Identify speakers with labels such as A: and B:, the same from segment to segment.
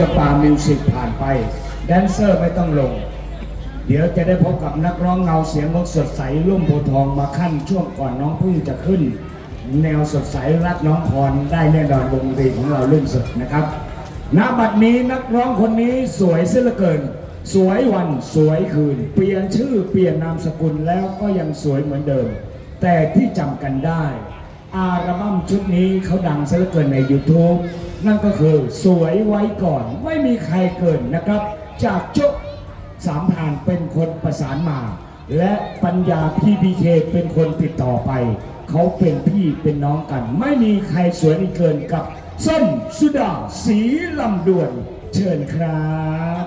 A: จะป่ามิวสิกผ่านไป แดนเซอร์ไม่ต้องลง เดี๋ยวจะได้พบกับนักร้องเงาเสียงนกสดใสรุ่มโพทองมาขั้นช่วงก่อนน้องพึ่งจะขึ้น แนวสดใสรักน้องพรได้แน่นอนวงดนตรีของเราเรื่องสดนะครับณบัดนี้นักร้องคนนี้สวยเสียเหลือเกิน สวยวันสวยคืน เปลี่ยนชื่อเปลี่ยนนามสกุลแล้วก็ยังสวยเหมือนเดิม แต่ที่จำกันได้อัลบั้มชุดนี้เขาดังซะเหลือเกินใน YouTube นั่นก็คือสวยไว้ก่อนไม่มีใครเกินนะครับ จากโจ๊กสามพรานเป็นคนประสานมา และปัญญาพีพีเคเป็นคนติดต่อไป เขาเป็นพี่เป็นน้องกัน ไม่มีใครสวยเกินกับส้มสุดาสีลำดวนเชิญครับ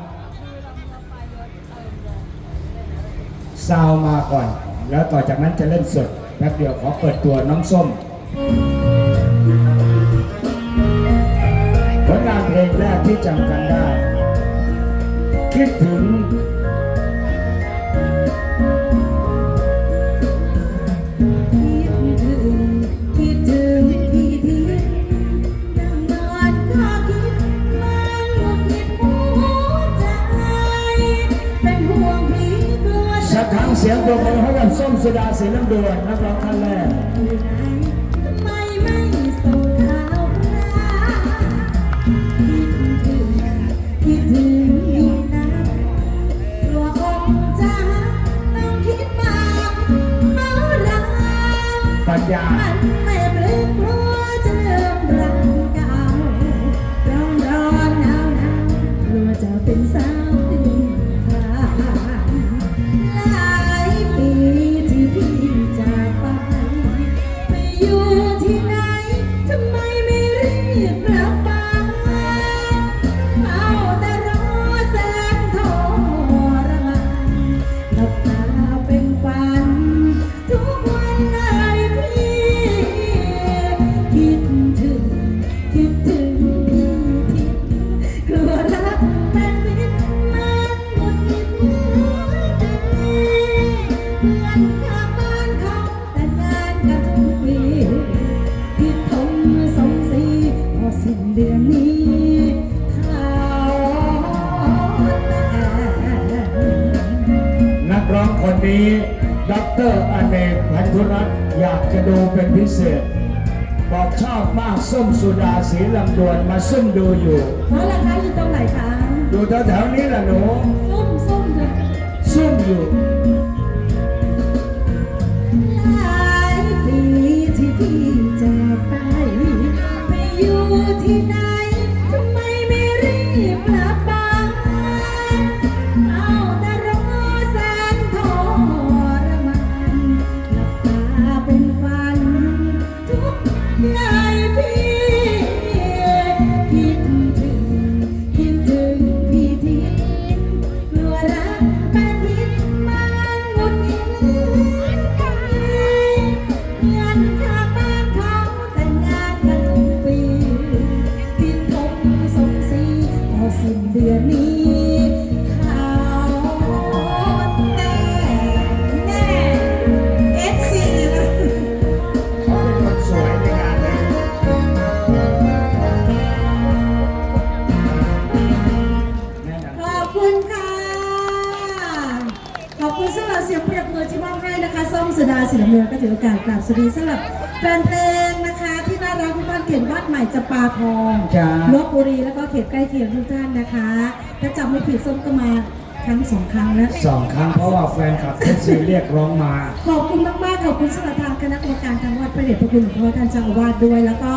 A: ซาวมาก่อน แล้วต่อจากนั้นจะเล่นสดแป๊บเดียวขอเปิดตัวน้องส้ม เพลงแรกที่จำกันได้ คิดถึง
B: คิดถึงคิดถึงพี่ที่นอนข้อดมันหงุดหงิดหัวใจเป็นห่วงพี่กลัว
A: สักครั้งเสียงตัวมือให้กับส้มสุดาสีน้ำดวนนักร้องท่านแรก ปัญญา
B: มันไม่ปลื้มเพราะจะเริ่มรังเก่าร้อนร้อนหนาวหนาวกลัวจะเป็นสาวตื่นทา ดรอเนกพัน
A: ธุรัตน์อยากจะดูเป็นพิเศษ บอกชอบมากส้มสุดาสีลำดวนมาซุ่มดูอยู่
B: เพราะราคาอยู่ตรงไหนคะ
A: อยู่แถวๆนี้แหละหนู
B: ส้มส้มเลย
A: ซุ่มอยู่
B: อบคุณสำหรับเสียงปรบมือที่มอบให้นะคะส้มสุดาศิลป์เมืองก็ถือโอกาสกราบสวัสดีสำหรับแฟนเพลงนะคะ ที่น่ารักทุกท่านเขตวัดใหม่จะปาทอง
A: จ้า
B: ลบบุรีแล้วก็เขตใกล้เคียงทุกท่านนะคะถ้าจำไม่ผิดส้มก็มาครั้งสองครั้งแล้ว
A: สองครั้งเพราะว่าแฟนคลับเอฟซีเรียกร้องมา
B: ขอบคุณมาก ๆ ขอบคุณสำหรับทางคณะกรรมการทางวัดพระเดชพระคุณหลวงพ่อท่านเจ้าอาวาสด้วยแล้วก็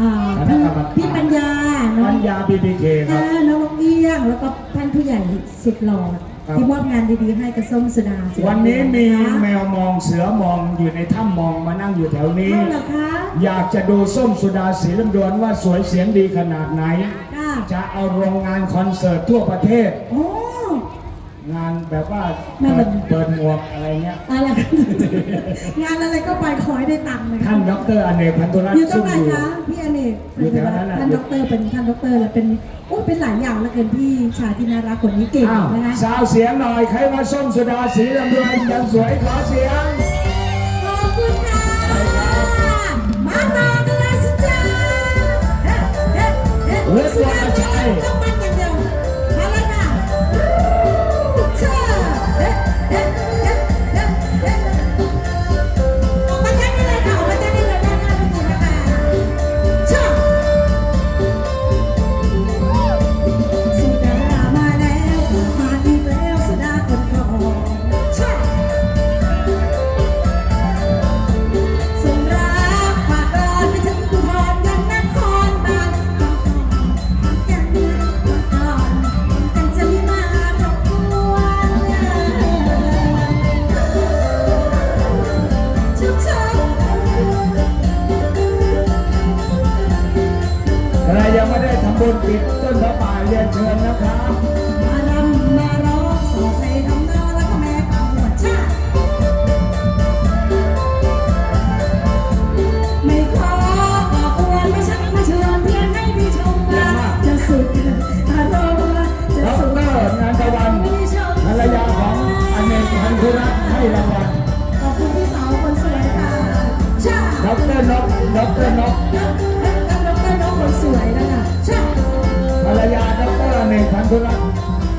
B: อ่า
A: คณะ
B: พี่
A: กรรมการ
B: พี่ปัญญาเนาะ
A: ปัญญาบีบีเคครับ
B: อ่าน้องนกเอี้ยง แล้วก็ท่านผู้ใหญ่สุดหล่อ
A: ครับ
B: ที่มอบงานดีๆให้กับส้มสุดาศิลป์
A: วันนี้มี
B: นะคะ
A: แมวมองเสือมองอยู่ในถ้ำมองมานั่งอยู่แถวนี้
B: เอาเหรอคะ
A: อยากจะดูส้มสุดาสีลำดวนว่าสวยเสียงดีขนาดไหน
B: ค่ะ
A: จะเอาโรงงานคอนเสิร์ตทั่วประเทศ
B: โอ้
A: งานแบบว่า
B: ไม่เป็
A: เปิ
B: น
A: ดเปิดหมวกอะไรเงี้ย
B: อะไรกันงานอะไรก็ไปขอให้ได้ตังค์เลย
A: ท่านดรอเนกพันธุรัต
B: อยู่
A: น์
B: ตร
A: ซุ่
B: ง
A: ม
B: ไหน
A: อยู่
B: คะพี่อเนก
A: อยู่แถวนั้นน่ะ
B: ท่านด็อกเตอร์เป็นท่านด็อกเตอร์แล้วเป็นโอ้เป็นหลายอย่างแล้วเกินพี่ชายที่น่ารักคนนี้เก่ง
A: อ้าว
B: นะคะ
A: สาวเสียงหน่อย ใครมาส้มสุดาสีลำดวนยังสวยขอเสียง
B: ก็ได้ทำบุญปิดต้นมะป่าเรียนเชิญนะครับ
A: มารำมาร้องสอดใส่ทำนาแล้วก็แม่ปังหัวชาไม่ขอขอบอวนไม่ชักมาเชิญเพียงให้ได้ชมว่าจะสุดอารมณ์จะสุด
B: รนันทวันภรรยาของอเนกพันธุรัตน์ให้รางวัล
A: ขอบคุณพี่สาวคนสวยค่ะชา
B: ดรนกดรนก
A: อ
B: เนกพั